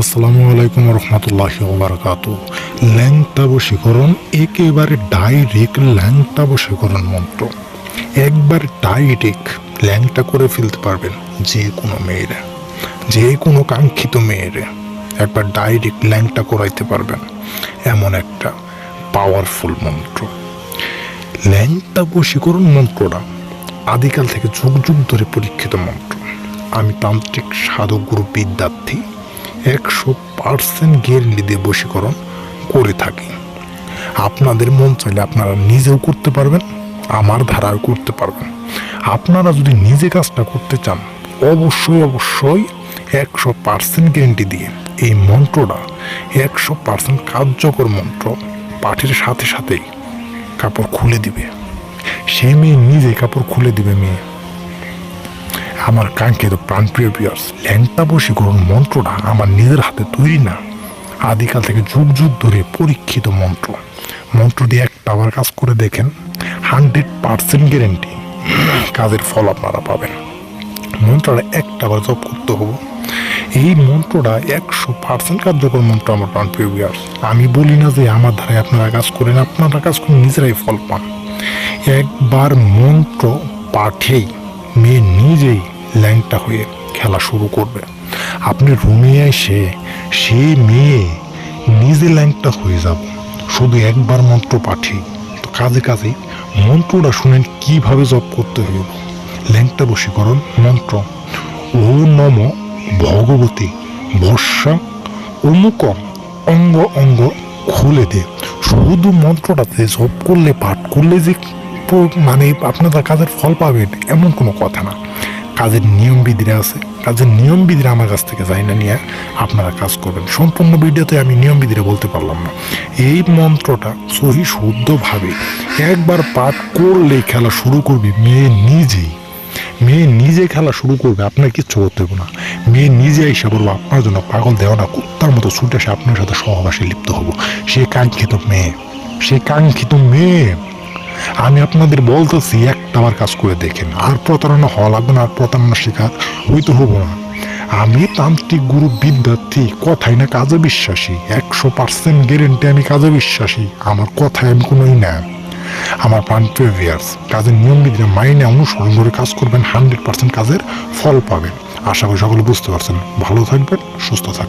আসসালামু আলাইকুম রহমতুল্লাহ ওবরাকাত ল্যাংটা বশীকরণ একেবারে ডাইরেক্ট ল্যাংটা বশীকরণ মন্ত্র। একবার ডাইরেক্ট ল্যাংটা করে ফেলতে পারবেন যে কোনো মেয়েরা যে কোনো কাঙ্ক্ষিত মেয়েরা। একবার ডাইরেক্ট ল্যাংটা করাইতে পারবেন, এমন একটা পাওয়ারফুল মন্ত্র। ল্যাংটা বশীকরণ মন্ত্রটা, আদিকাল থেকে যুগ যুগ ধরে পরীক্ষিত মন্ত্র। আমি তান্ত্রিক, সাধক গুরু বিদ্যার্থী একশো পার্সেন্ট গ্যারেন্টি দিয়ে বশীকরণ করে থাকি। আপনাদের মন চাইলে আপনারা নিজেও করতে পারবেন, আমার ধারাও করতে পারবেন। আপনারা যদি নিজে কাজটা করতে চান, অবশ্যই অবশ্যই একশো পার্সেন্ট গ্যারেন্টি দিয়ে এই মন্ত্রটা, একশো পার্সেন্ট কার্যকর মন্ত্র পাঠের সাথে সাথেই কাপড় খুলে দিবে। সে মেয়ে নিজে কাপড় খুলে দিবে মেয়ে। আমার কাঙ্ক্ষিত প্রাণপ্রিয় বিয়ার্স ল্যাংটা বশীকরণ মন্ত্রটা আমার নিজের হাতে তৈরি না। আদিকাল থেকে যুগ যুগ ধরে পরীক্ষিত মন্ত্র। মন্ত্রটি দিয়ে একটা আবার কাজ করে দেখেন, হান্ড্রেড পার্সেন্ট গ্যারেন্টি। কাজের ফল আপনারা পাবেন। মন্ত্রটা একটা আবার জব করতে হব। এই মন্ত্রটা একশো পার্সেন্ট কার্যকর মন্ত্র আমার প্রাণপ্রিয় বিয়ার্স আমি বলি না যে আমার ধারে আপনারা কাজ করেন, আপনারা কাজ করে নিজেরাই ফল পান। একবার মন্ত্র পাঠেই, মেয়ে নিজেই ল্যাংটা হয়ে খেলা শুরু করবে। আপনি রুমে এসে সে মেয়ে নিজে ল্যাংটা হয়ে যাব। শুধু একবার মন্ত্র পাঠেই তো কাজে কাজে মন্ত্রটা শুনেন কীভাবে জপ করতে হইব। ল্যাংটা বশীকরণ মন্ত্র। ও নম ভগবতী বর্ষা অমুক অঙ্গ অঙ্গ খুলে দে। শুধু মন্ত্রটাতে জপ করলে, পাঠ করলে যে মানে আপনারা কাজের ফল পাবেন, এমন কোনো কথা না। কাজের নিয়ম বিধিরা আছে। কাজের নিয়ম বিধিরা আমার কাছ থেকে যাই না নিয়ে আপনারা কাজ করবেন। সম্পূর্ণ ভিডিওতে আমি নিয়ম বিধিরা বলতে পারলাম না। এই মন্ত্রটা সহি শুদ্ধভাবে একবার পাঠ করলেই খেলা শুরু করবে, মেয়ে নিজেই। মেয়ে নিজে খেলা শুরু করবে, আপনার কিচ্ছু করতে হবে না। মেয়ে নিজে এসে বলব, আপনার জন্য পাগল দেওয়া না, কুত্তার মতো ছুটে এসে আপনার সাথে সহবাসে লিপ্ত হব। সে কাঙ্ক্ষিত মেয়ে। সে কাঙ্ক্ষিত মেয়ে। আমি আপনাদের বলতেছি, একটা বার কাজ করে দেখেন। আর প্রতারণা হওয়া লাগবে না, আর প্রতারণা শিকার হইতে হব না। আমি তান্ত্রিক গুরু বিদ্যার্থী কথাই না, কাজে বিশ্বাসী। একশো পার্সেন্ট গ্যারেন্টি আমি কাজে বিশ্বাসী। আমার কথায় আমি কোনোই না। আমার প্রান্তীয় ভিয়ার্স কাজের নিয়ম বিধিরা মাইনে অনুসরণ করে কাজ করবেন হান্ড্রেড পার্সেন্ট কাজের ফল পাবেন। আশা করি সকলে বুঝতে পারছেন। ভালো থাকবেন, সুস্থ থাকবেন।